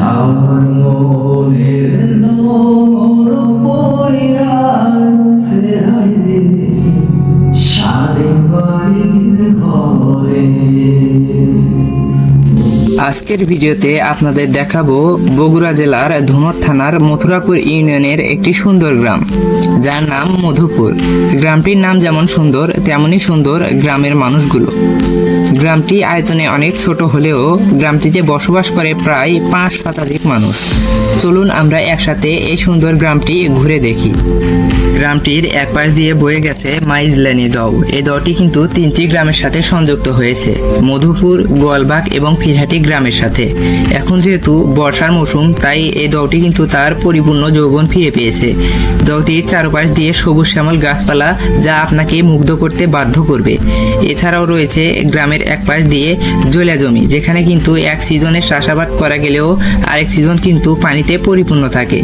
আমার মনের নোর। আজকের ভিডিওতে আপনাদের দেখাবো বগুড়া জেলার ধুমর থানার মথুরাপুর ইউনিয়নের একটি সুন্দর গ্রাম, যার নাম মধুপুর। গ্রামটির নাম যেমন সুন্দর তেমনই সুন্দর গ্রামের মানুষগুলো। গ্রামটি আয়তনে অনেক ছোট হলেও গ্রামটিতে বসবাস করে প্রায় পাঁচ শতাধিক মানুষ। চলুন আমরা একসাথে এই সুন্দর গ্রামটি ঘুরে দেখি। গ্রামটির এক পাশ দিয়ে বয়ে গেছে মাইজলানি দও এই দটি কিন্তু তিনটি গ্রামের সাথে সংযুক্ত হয়েছে। মধুপুর, গোয়ালবাগ এবং ফিরহাটি গ্রামের সাথে। এখন যেহেতু বর্ষার মৌসুম, তাই এই দলটি কিন্তু তার পরিপূর্ণ যৌবন ফিরে পেয়েছে। দলটির চারপাশ দিয়ে সবুজ শ্যামল গাছপালা যা আপনাকে মুগ্ধ করতে বাধ্য করবে। এছাড়াও রয়েছে গ্রামের এক পাশ দিয়ে জলা জমি, যেখানে কিন্তু এক সিজনে চাষাবাদ করা গেলেও আরেক সিজন কিন্তু পানিতে পরিপূর্ণ থাকে।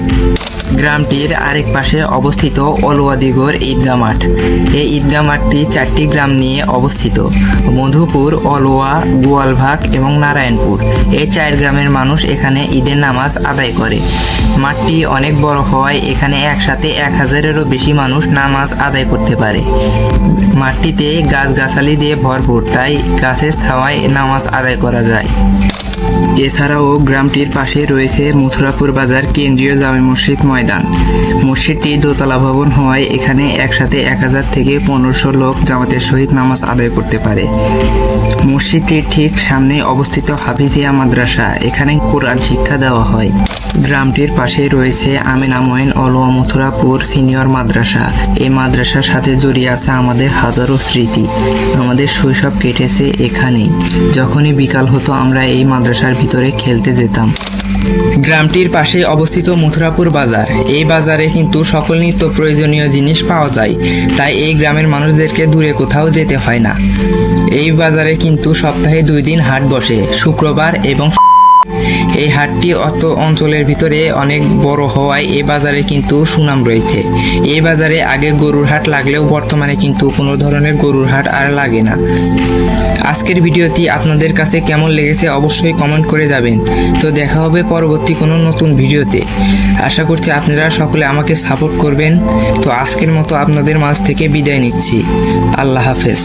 গ্রামটির আরেক পাশে অবস্থিত অলুয়াদিগর ঈদগাহ মাঠ। এই ঈদগাহ মাঠটি চারটি গ্রাম নিয়ে অবস্থিত। মধুপুর, অলুয়া, গোয়ালভাগ এবং নারায়ণপুর। এই চার গ্রামের মানুষ এখানে ঈদের নামাজ আদায় করে। মাঠটি অনেক বড় হওয়ায় এখানে একসাথে এক হাজারেরও বেশি মানুষ নামাজ আদায় করতে পারে। মাঠটিতে গাছগাছালি দিয়ে ভরপুর, তাই গাছের ছাওয়ায় নামাজ আদায় করা যায়। এছাড়াও গ্রামটির পাশে রয়েছে মথুরাপুর বাজার কেন্দ্রীয় জামে মসজিদ ময়দান। মসজিদটি দোতলা ভবন হওয়ায় এখানে একসাথে এক হাজার থেকে পনেরোশো লোক জামাতের সহিত নামাজ আদায় করতে পারে। মসজিদটির ঠিক সামনে অবস্থিত হাফিজিয়া মাদ্রাসা। এখানে কোরআন শিক্ষা দেওয়া হয়। গ্রামটির পাশে রয়েছে আমিনা ময়েন অলুয়া মথুরাপুর সিনিয়র মাদ্রাসা। এই মাদ্রাসার সাথে জড়িয়ে আছে আমাদের হাজারো স্মৃতি। আমাদের শৈশব কেটেছে এখানেই। যখনই বিকাল হতো, আমরা এই মাদ্রাসার ভিতরে খেলতে যেতাম। গ্রামটির পাশে অবস্থিত মথুরাপুর বাজার। এই বাজারে কিন্তু সকল নিত্য প্রয়োজনীয় জিনিস পাওয়া যায়। তাই এই গ্রামের মানুষদেরকে দূরে কোথাও যেতে হয় না। এই বাজারে কিন্তু সপ্তাহে দুই দিন হাট বসে। শুক্রবার এবং এই হাটটি অত অঞ্চলের ভিতরে অনেক বড় হওয়ায় এই বাজারে কিন্তু সুনাম রয়েছে। এই বাজারে আগে গরুর হাট লাগলেও বর্তমানে কিন্তু কোনো ধরনের গরুর হাট আর লাগে না। আজকের ভিডিওটি আপনাদের কাছে কেমন লেগেছে অবশ্যই কমেন্ট করে যাবেন। তো দেখা হবে পরবর্তী কোনো নতুন ভিডিওতে। আশা করছি আপনারা সকলে আমাকে সাপোর্ট করবেন। তো আজকের মতো আপনাদের মাঝ থেকে বিদায় নিচ্ছি। আল্লাহ হাফেজ।